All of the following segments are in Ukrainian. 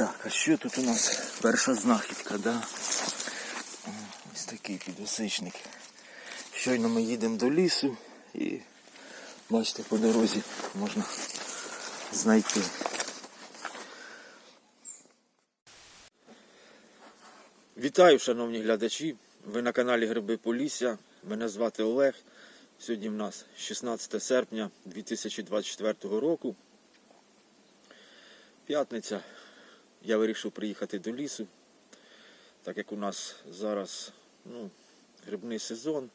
Так, а що тут у нас перша знахідка, да? Ось такий підосичник. Щойно ми їдемо до лісу і бачите, по дорозі можна знайти. Вітаю, шановні глядачі! Ви на каналі Гриби Полісся. Мене звати Олег. Сьогодні в нас 16 серпня 2024 року. П'ятниця. Я вирішив приїхати до лісу, так як у нас зараз ну, грибний сезон.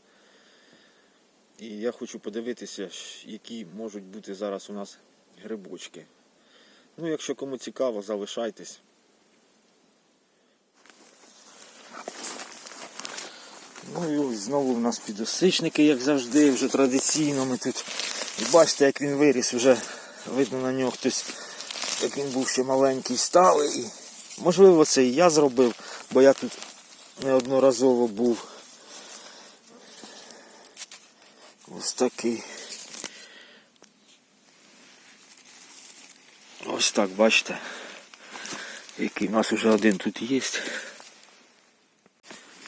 І я хочу подивитися, які можуть бути зараз у нас грибочки. Ну, якщо кому цікаво, залишайтесь. Ну і ось знову в нас підосичники, як завжди, вже традиційно ми тут. І бачите, як він виріс, вже видно на нього хтось, як він був ще маленький, сталий. І, можливо, це і я зробив, бо я тут неодноразово був. Ось такий. Ось так, бачите. Який у нас вже один тут є.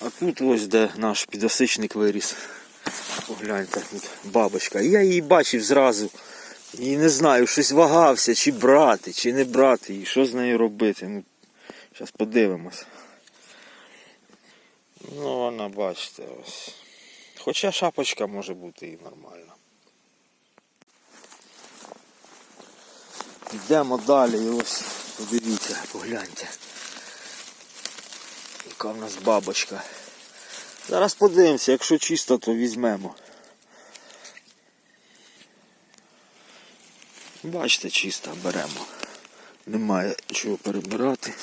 А тут ось де наш підосичник виріс. Погляньте, тут бабочка. Я її бачив зразу. І не знаю, щось вагався, чи брати, чи не брати її, що з нею робити. Ну, Зараз подивимось. Ну, вона, бачите, ось. Хоча шапочка може бути і нормальна. Йдемо далі і ось подивіться, погляньте. Яка в нас бабочка. Зараз подивимося, якщо чисто, то візьмемо. Бачите, чисто беремо. Немає чого перебирати.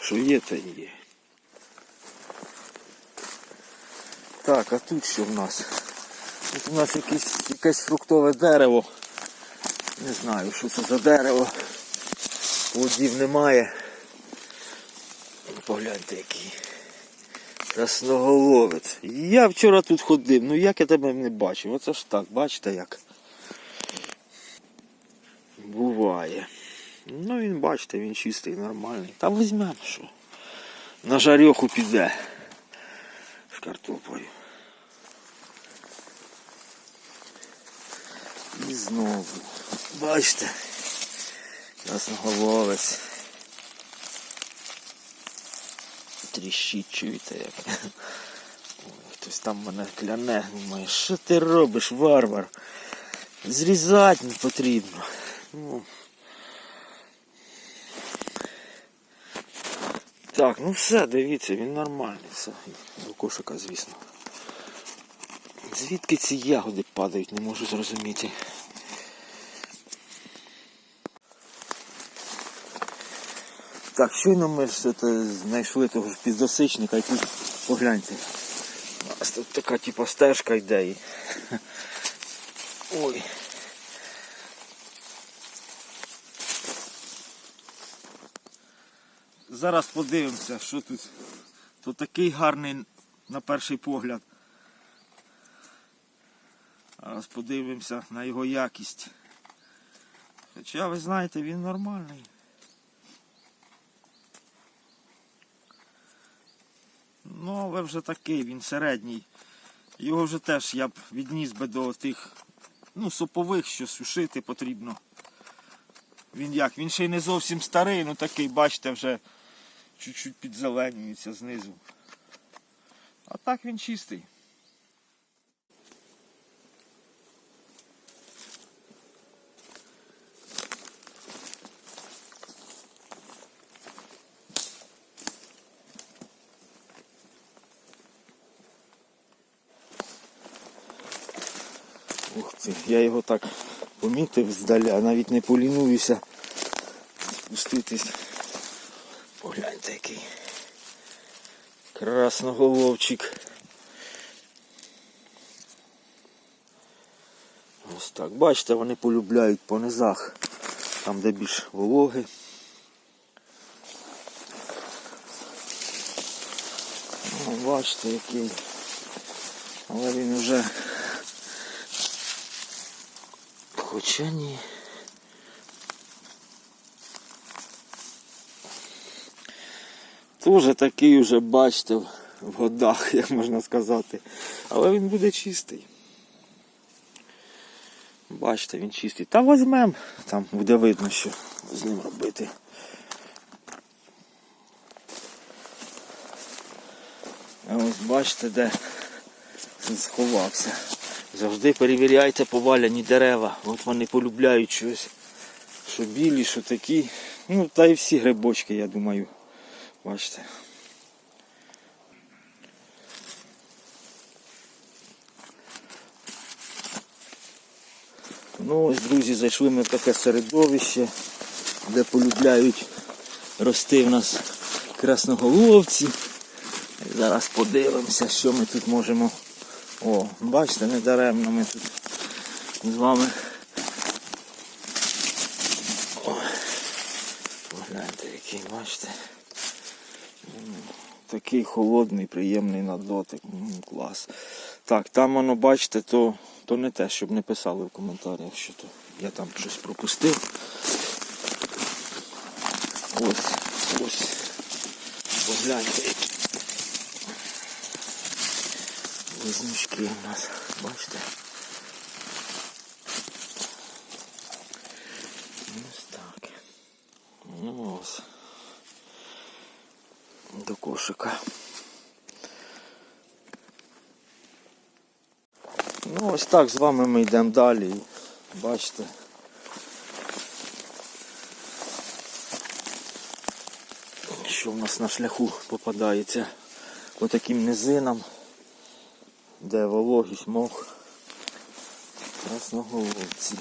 Що є, то є. Так, а тут що в нас? Тут у нас якесь, якесь фруктове дерево. Не знаю, що це за дерево. Плодів немає. Погляньте який. Красноголовець. Я вчора тут ходив, ну як я тебе не бачив? Оце ж так, бачите як. Буває. Ну він, бачите, він чистий, нормальний. Та візьмемо що. На жарьоху піде. З картоплею. І знову. Бачите. Красноголовець. Тріщить, чуєте як. Ой, Хтось там мене кляне, думає, що ти робиш, варвар? Зрізати не потрібно. Ну. Так, ну все, дивіться, він нормальний, все. До кошика, звісно. Звідки ці ягоди падають, не можу зрозуміти. Так, щойно ми це, знайшли того ж піддосичника і тут погляньте. У нас тут така типа стежка йде. Ой. Зараз подивимося, що тут. Тут такий гарний на перший погляд. Зараз подивимося на його якість. Хоча ви знаєте, він нормальний. Ну, але вже такий, він середній. Його вже теж я б відніс би до тих ну, сопових, що сушити потрібно. Він як? Він ще й не зовсім старий, ну такий, бачите, вже чуть-чуть підзеленюється знизу. А так він чистий. Ух ти, я його так помітив здаля, навіть не полінуюся спуститись. Погляньте який. Красноголовчик. Ось так. Бачите, вони полюбляють по низах, там де більш вологи. Ну, бачите, який. Але він вже Хоча ні. Теж такий уже, бачите, в годах, як можна сказати. Але він буде чистий. Бачите, він чистий. Та візьмем, там буде видно, що з ним робити. А ось бачите, де він сховався. Завжди перевіряйте поваляні дерева. От вони полюбляють щось. Що білі, що такі. Ну, та й всі грибочки, я думаю. Бачите. Ну ось, друзі, зайшли ми в таке середовище, де полюбляють рости в нас красноголовці. Зараз подивимося, що ми тут можемо. О, бачите, не даремно ми тут з вами. О, погляньте, який, бачите. М, Такий холодний, приємний на дотик. Клас. Так, там воно, бачите, то, то не те, щоб не писали в коментарях, що то я там щось пропустив. Ось, ось. Погляньте, Близнючки у нас, бачите? Ось так. Ну ось. До кошика. Ну ось так з вами ми йдемо далі. Бачите. Що в нас на шляху попадається по таким низинам де вологість мох красноголовці.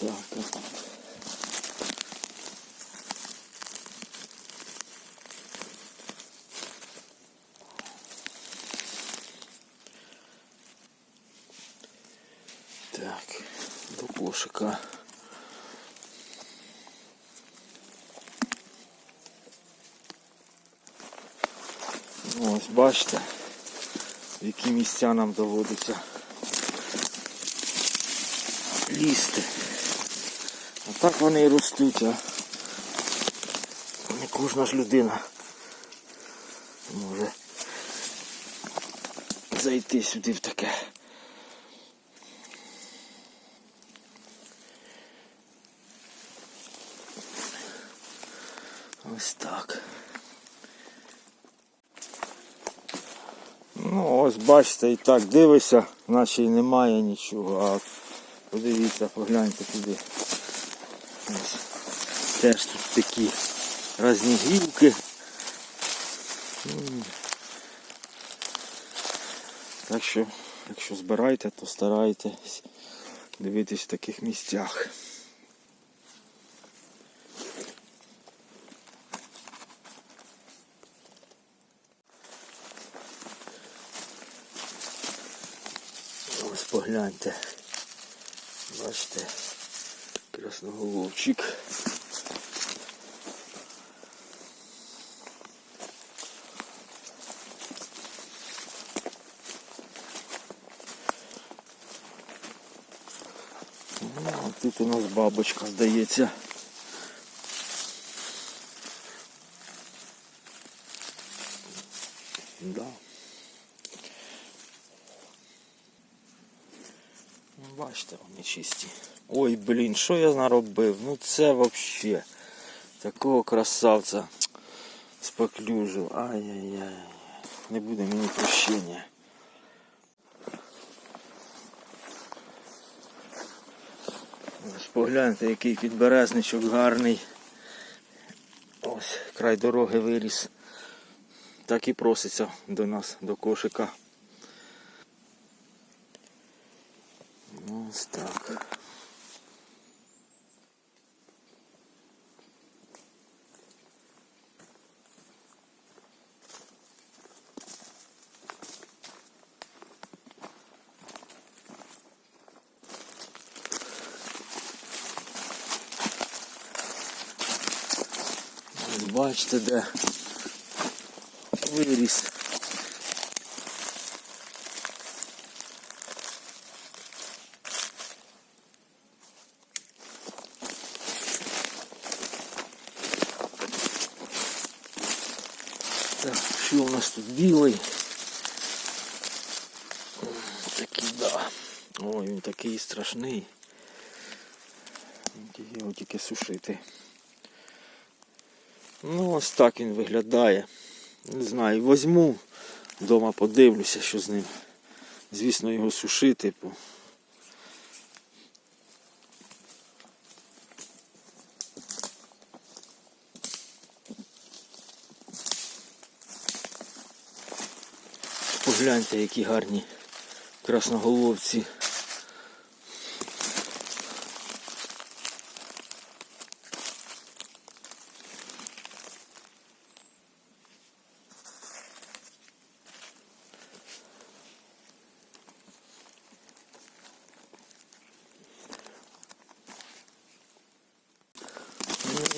Так, так. Так, до кошика. Ну, Ось бачите, в які місця нам доводиться лізти. А так вони і ростуть, а не кожна ж людина може зайти сюди в таке. Ось так. Ну, ось бачите, і так дивишся, наче й немає нічого, а подивіться, погляньте туди. Ось. Теж тут такі різні гілки. Так що, якщо збираєте, то старайтесь дивитись в таких місцях. Ось погляньте. Бачите, красноголовчик. Ну, тут у нас бабочка, здається. Да. Ну, Бачите, вони чисті. Ой, блін, що я наробив? Ну це вообще такого красавця споклюжив. Ай-яй-яй. Не буде мені прощення. Ось погляньте, який підберезничок гарний. Ось край дороги виріс. Так і проситься до нас, до кошика. От бачите де виріс. Так, що у нас тут білий? Такий, да. Ой, він такий страшний. Його тільки сушити. Ну, ось так він виглядає. Не знаю, возьму, вдома подивлюся, що з ним. Звісно, його сушити. бо Погляньте, які гарні красноголовці.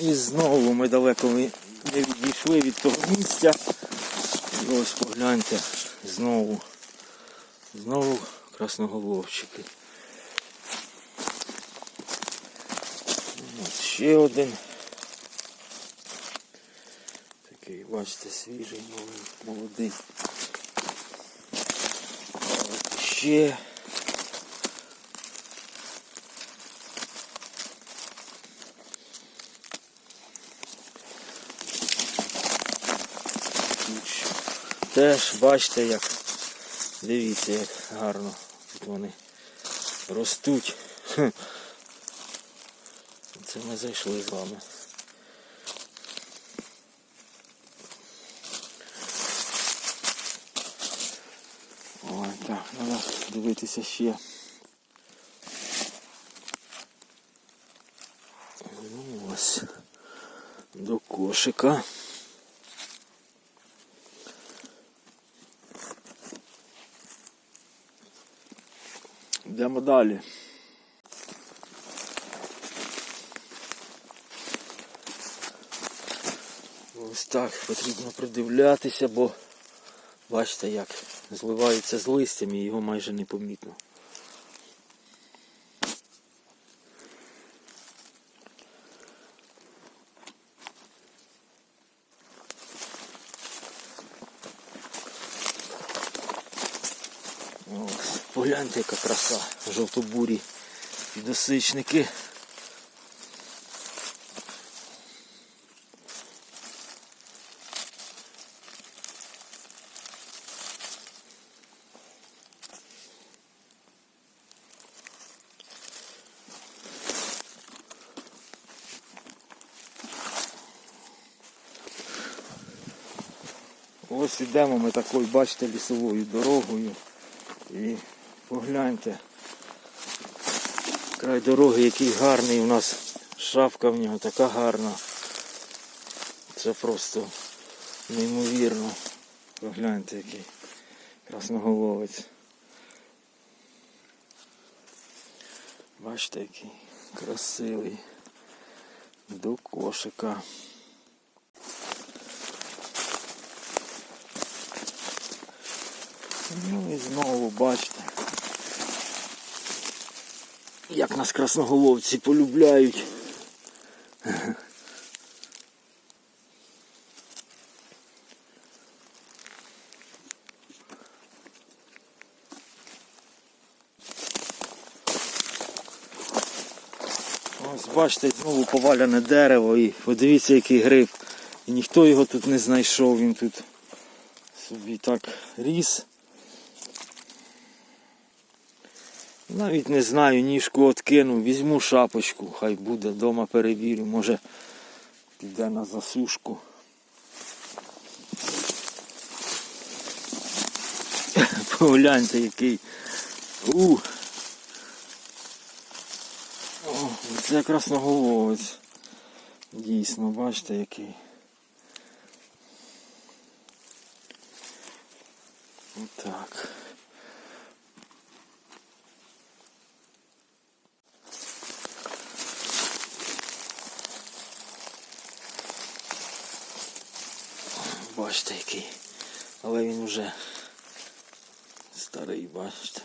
Ну, І знову ми далеко не відійшли від того місця. І ось погляньте, знову, знову красноголовчики. Ось ще один. Такий, бачите, свіжий, новий, молодий. Ще. Тут ще. Теж бачите, як дивіться, як гарно тут вони ростуть. Це ми зайшли з вами. Ой, так, треба дивитися ще. Ну ось до кошика. Йдемо далі. Ось так потрібно придивлятися, бо бачите, як зливається з листям і його майже не помітно. Ось, погляньте, яка краса, жовтобурі підосичники. Ось ідемо ми такою, бачите, лісовою дорогою. І погляньте. Край дороги, який гарний у нас шапка в нього така гарна. Це просто неймовірно. Погляньте який красноголовець. Бачите, який красивий. До кошика. Ну і знову бачите, як нас красноголовці полюбляють. Ось бачите, знову поваляне дерево і подивіться який гриб. І ніхто його тут не знайшов, він тут собі так ріс. Навіть не знаю, ніжку откину, візьму шапочку, хай буде, вдома перевірю, може піде на засушку. Погляньте який. У. О, це красноголовець. Дійсно, бачите який. Так. Бачите який. Але він вже старий, бачите.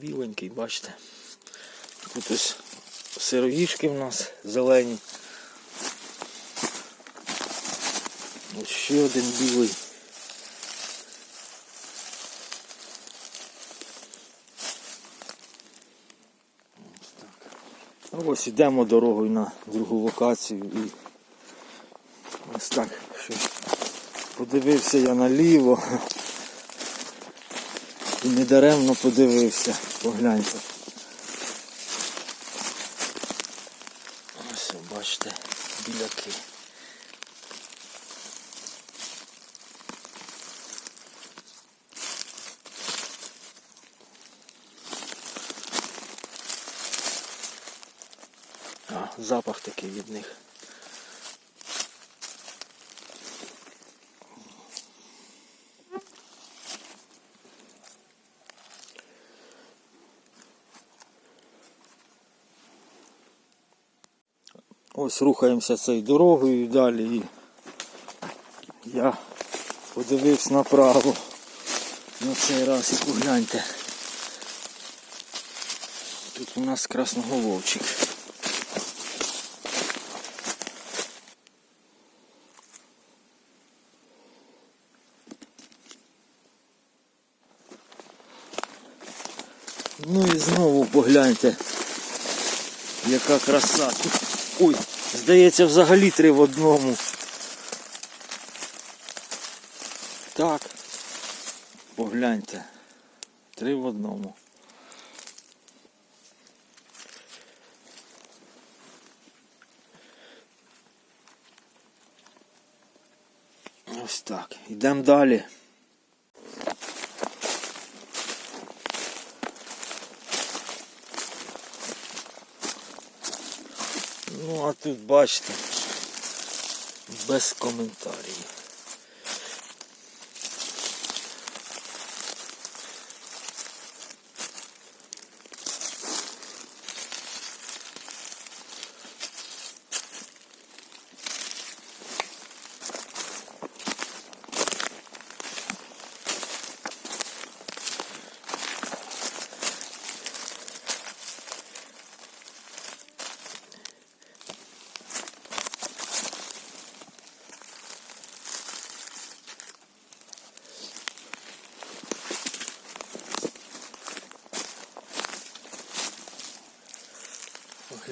Біленький, бачите. Тут ось сироїшки в нас зелені. Ось ще один білий. Ось так. Ось ідемо дорогою на другу локацію і ось так. Що подивився я наліво. І недаремно подивився. Погляньте. Ось бачите, біляки. А, запах такий від них. Ось рухаємося цією дорогою і далі. Я подивився направо на цей раз і погляньте. Тут у нас красноголовчик. Ну і знову погляньте, яка краса. Тут, ой, здається, взагалі три в одному. Так. Погляньте. Три в одному. Ось так. Йдемо далі. Ну, а тут бачите, без коментарів.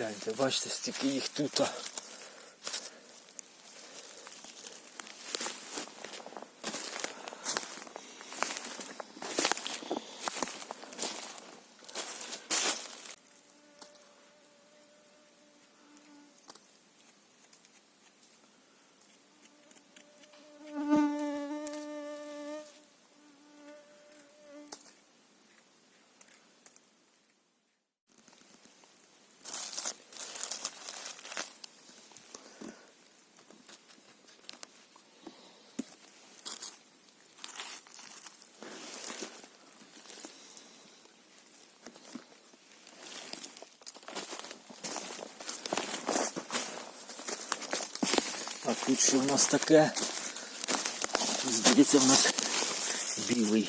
Гляньте, бачите, стільки їх тут. А. Тут що в нас таке? Здається, в нас білий.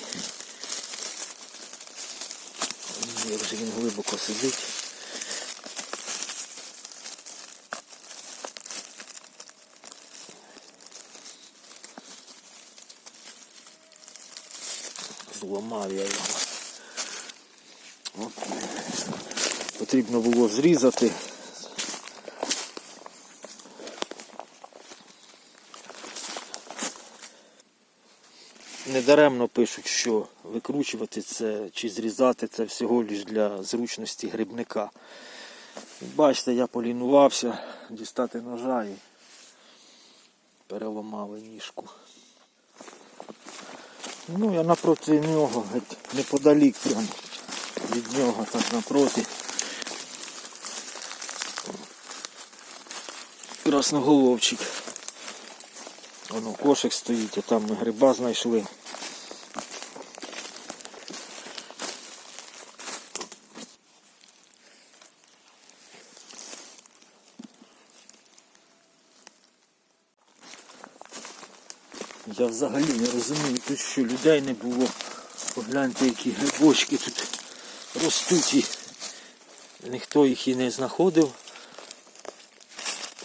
Як же він глибоко сидить. Зламав я його. От. Потрібно було зрізати. Недаремно пишуть, що викручувати це чи зрізати це всього лиш для зручності грибника. Бачите, я полінувався дістати ножа і переламали ніжку. Ну, я напроти нього, неподалік прям від нього, так напроти. Красноголовчик. Воно кошик стоїть, а там ми гриба знайшли. Взагалі не розумію, тут що людей не було. Погляньте, які грибочки тут ростуть і ніхто їх і не знаходив,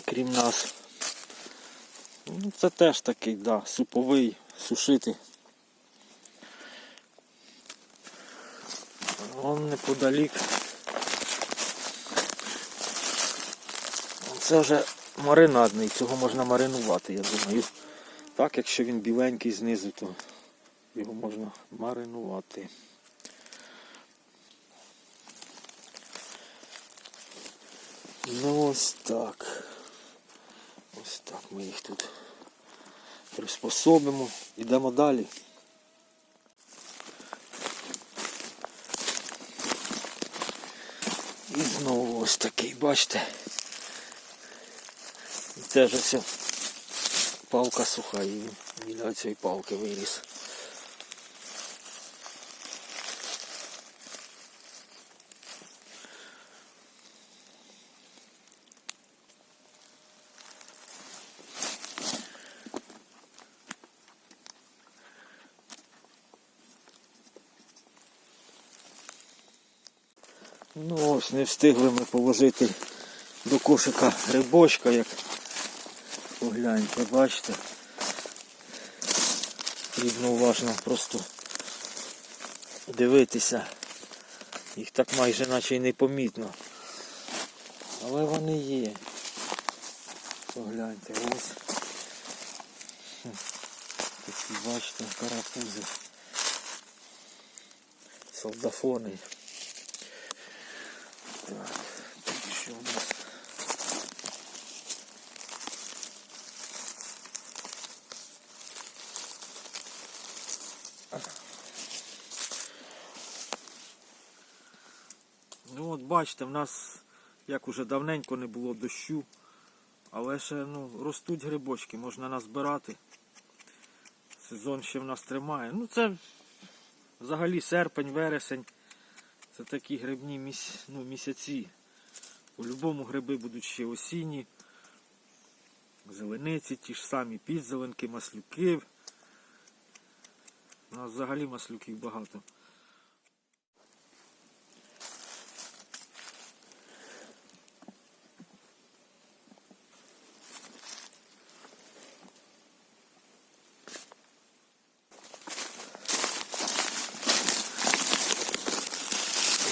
крім нас. Ну, це теж такий, да, суповий, сушити. Вон неподалік. Це вже маринадний, цього можна маринувати, я думаю. Так, якщо він біленький знизу, то його можна маринувати. Ну ось так. Ось так ми їх тут приспособимо. Йдемо далі. І знову ось такий, бачите. І Це ж ось палка суха, і він біля цієї палки виріс. Ну ось не встигли ми положити до кошика грибочка, як погляньте, бачите. Потрібно уважно просто дивитися. Їх так майже наче й не помітно. Але вони є. Погляньте, ось. Такі, бачите, карапузи. Солдафони. Так, тут що у нас? Ну от бачите, в нас як уже давненько не було дощу, але ще ну, ростуть грибочки, можна назбирати. Сезон ще в нас тримає. Ну це взагалі серпень, вересень. Це такі грибні міс... ну, місяці. По-любому гриби будуть ще осінні. Зелениці, ті ж самі підзеленки, маслюки. У нас взагалі маслюків багато.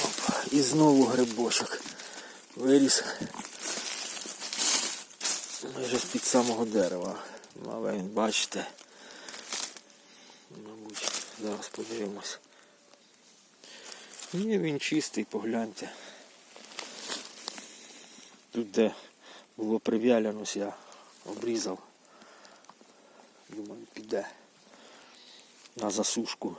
Оп, І грибочок. Виріс майже з-під самого дерева. Але бачите. Мабуть, зараз подивимось. Ні, він чистий, погляньте. Тут де було прив'ялянось, я обрізав. Думаю, піде на засушку.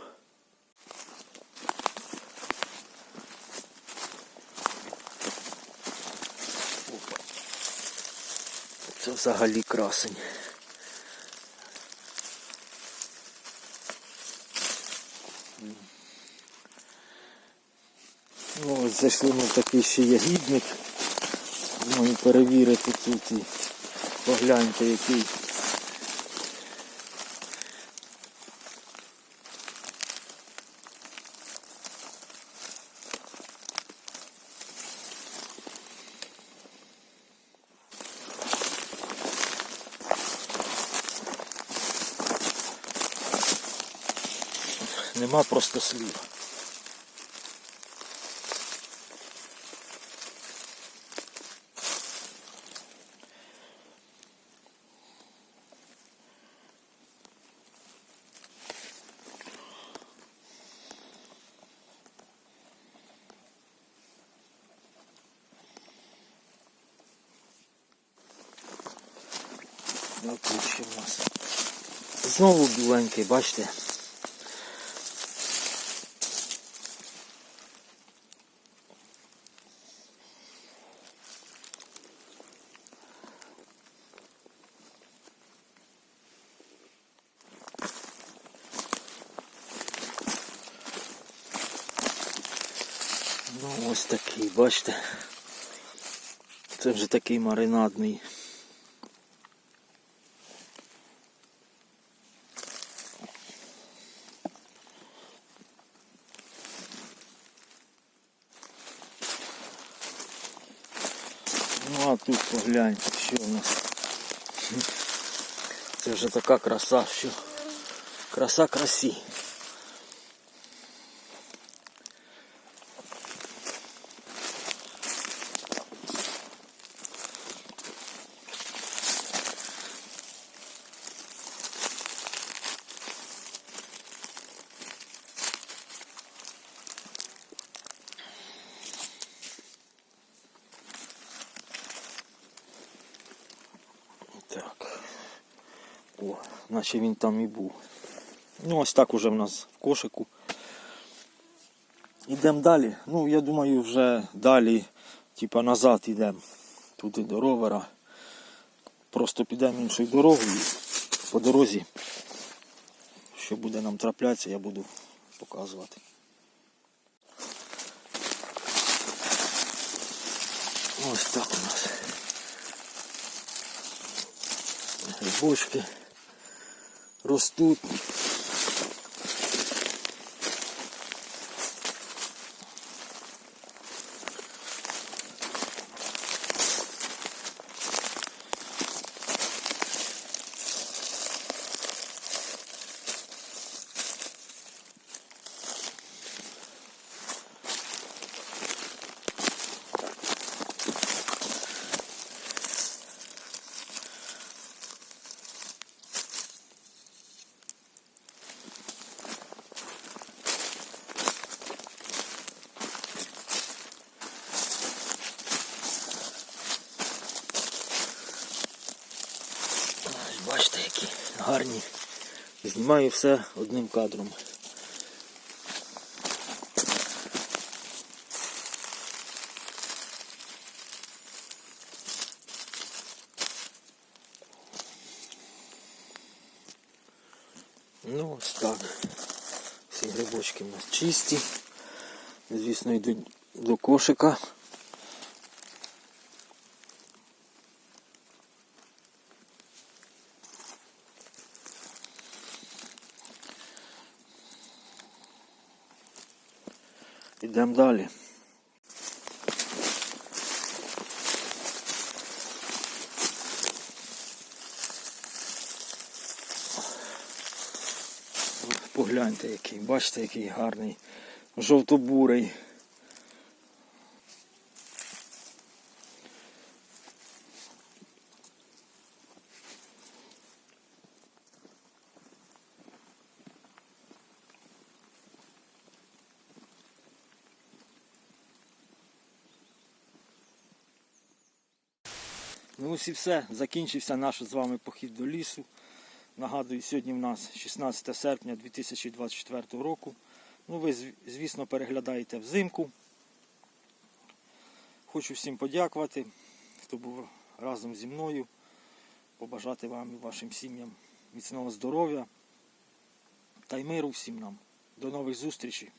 Взагалі красень. Ну, ось зайшли ми в такий ще ягідник. Думаю перевірити тут і погляньте який. Нема просто слів. Знову біленький, бачите? бачите, це вже такий маринадний. Ну а тут погляньте, що у нас. Це вже така краса, що краса красі. Наче він там і був. Ну, ось так уже в нас в кошику. Ідемо далі. Ну, я думаю, вже далі, типа назад йдемо. Туди до ровера. Просто підемо іншою дорогою. По дорозі. Що буде нам траплятися, я буду показувати. Ось так у нас. Грибочки ростуть. Ось Бачите, які гарні. Знімаю все одним кадром. Ну ось так. Всі грибочки у нас чисті. Звісно, йдуть до кошика. Йдемо далі. Погляньте який, бачите, який гарний, жовтобурий. Ось і все. Закінчився наш з вами похід до лісу. Нагадую, сьогодні в нас 16 серпня 2024 року. Ну, ви, звісно, переглядаєте взимку. Хочу всім подякувати, хто був разом зі мною. Побажати вам і вашим сім'ям міцного здоров'я та й миру всім нам. До нових зустрічей!